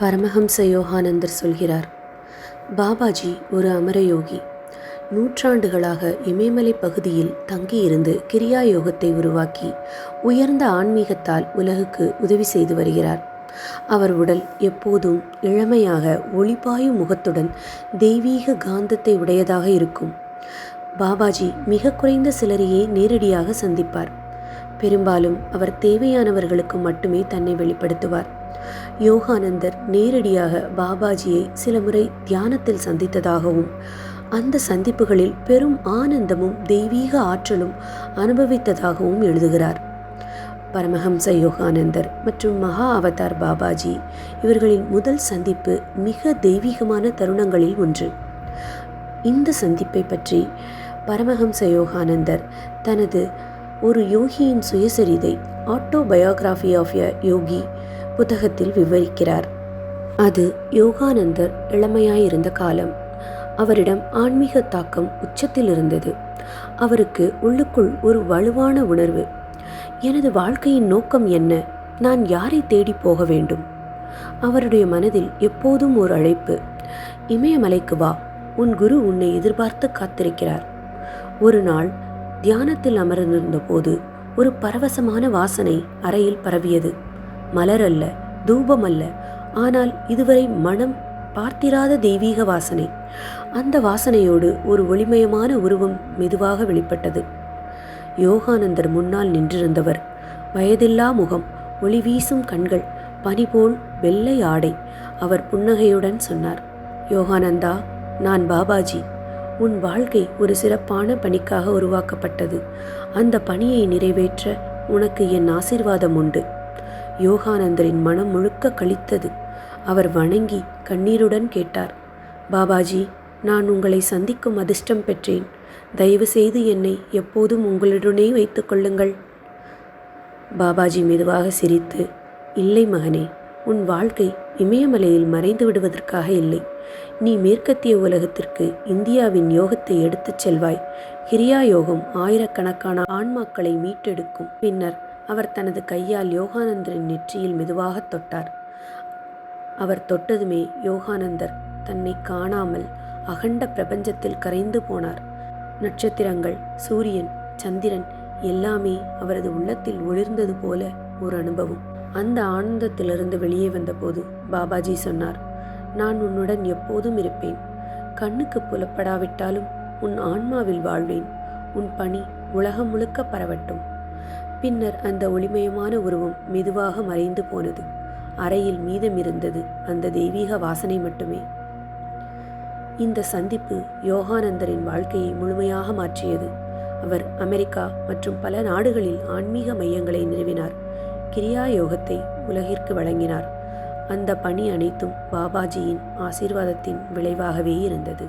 பரமஹம்ச யோகானந்தர் சொல்கிறார் பாபாஜி ஒரு அமரயோகி நூற்றாண்டுகளாக இமயமலை பகுதியில் தங்கியிருந்து கிரியா யோகத்தை உருவாக்கி உயர்ந்த ஆன்மீகத்தால் உலகுக்கு உதவி செய்து வருகிறார். அவர் உடல் எப்போதும் இளமையாக ஒளிபாயும் முகத்துடன் தெய்வீக காந்தத்தை உடையதாக இருக்கும். பாபாஜி மிக குறைந்த சிலரையே நேரடியாக சந்திப்பார். பெரும்பாலும் அவர் தேவையானவர்களுக்கு மட்டுமே தன்னை வெளிப்படுத்துவார். யோகானந்தர் நேரடியாக பாபாஜியை சில முறை தியானத்தில் சந்தித்ததாகவும் அந்த சந்திப்புகளில் பெரும் ஆனந்தமும் தெய்வீக ஆற்றலும் அனுபவித்ததாகவும் எழுதுகிறார். பரமஹம்ச யோகானந்தர் மற்றும் மகா அவதார் பாபாஜி இவர்களின் முதல் சந்திப்பு மிக தெய்வீகமான தருணங்களில் ஒன்று. இந்த சந்திப்பை பற்றி பரமஹம்ச யோகானந்தர் தனது ஒரு யோகியின் சுயசரிதை ஆட்டோபயோகிராஃபி ஆஃப் எ யோகி புத்தகத்தில் விவரிக்கிறார். அது யோகானந்தர் இளமையாயிருந்த காலம். அவரிடம் ஆன்மீக தாக்கம் உச்சத்தில் இருந்தது. அவருக்கு உள்ளுக்குள் ஒரு வலுவான உணர்வு எனது வாழ்க்கையின் நோக்கம் என்ன? நான் யாரை தேடி போக வேண்டும்? அவருடைய மனதில் எப்போதும் ஒரு அழைப்பு இமயமலைக்கு வா. உன் குரு உன்னை எதிர்பார்த்து காத்திருக்கிறார். ஒரு நாள் தியானத்தில் அமர்ந்திருந்த போது ஒரு பரவசமான வாசனை அறையில் பரவியது. மலர் அல்ல தூபம் அல்ல ஆனால் இதுவரை மனம் பார்த்திராத தெய்வீக வாசனை. அந்த வாசனையோடு ஒரு ஒளிமயமான உருவம் மெதுவாக வெளிப்பட்டது. யோகானந்தர் முன்னால் நின்றிருந்தவர். வயதில்லா முகம் ஒளி வீசும் கண்கள் பனிபோல் வெள்ளை ஆடை அவர் புன்னகையுடன் சொன்னார். யோகானந்தா நான் பாபாஜி. உன் வாழ்க்கை ஒரு சிறப்பான பணிக்காக உருவாக்கப்பட்டது. அந்த பணியை நிறைவேற்ற உனக்கு என் ஆசிர்வாதம் உண்டு. யோகானந்தரின் மனம் முழுக்க கழித்தது அவர் வணங்கி கண்ணீருடன் கேட்டார் பாபாஜி நான் உங்களை சந்திக்கும் அதிர்ஷ்டம் பெற்றேன். தயவு செய்து என்னை எப்போதும் உங்களுடனே வைத்துக் கொள்ளுங்கள் பாபாஜி மெதுவாக சிரித்து இல்லை மகனே உன் வாழ்க்கை இமயமலையில் மறைந்து விடுவதற்காக இல்லை. நீ மேற்கத்திய உலகத்திற்கு இந்தியாவின் யோகத்தை எடுத்துச் செல்வாய். கிரியா யோகம் ஆயிரக்கணக்கான ஆன்மாக்களை மீட்டெடுக்கும். பின்னர் அவர் தனது கையால் யோகானந்தரின் நெற்றியில் மெதுவாக தொட்டார். அவர் தொட்டதுமே யோகானந்தர் தன்னை காணாமல் அகண்ட பிரபஞ்சத்தில் கரைந்து போனார். நட்சத்திரங்கள் சூரியன் சந்திரன் எல்லாமே அவரது உள்ளத்தில் ஒளிர்ந்தது போல ஒரு அனுபவம். அந்த ஆனந்தத்திலிருந்து வெளியே வந்தபோது பாபாஜி சொன்னார் நான் உன்னுடன் எப்போதும் இருப்பேன். கண்ணுக்கு புலப்படாவிட்டாலும் உன் ஆன்மாவில் வாழ்வேன். உன் பணி உலகம் முழுக்க பரவட்டும். பின்னர் அந்த ஒளிமயமான உருவம் மெதுவாக மறைந்து போனது. அறையில் மீதமிருந்தது அந்த தெய்வீக வாசனை மட்டுமே. இந்த சந்திப்பு யோகானந்தரின் வாழ்க்கையை முழுமையாக மாற்றியது. அவர் அமெரிக்கா மற்றும் பல நாடுகளில் ஆன்மீக மையங்களை நிறுவினார். கிரியா யோகத்தை உலகிற்கு வழங்கினார். அந்த பணி அனைத்தும் பாபாஜியின் ஆசீர்வாதத்தின் விளைவாகவே இருந்தது.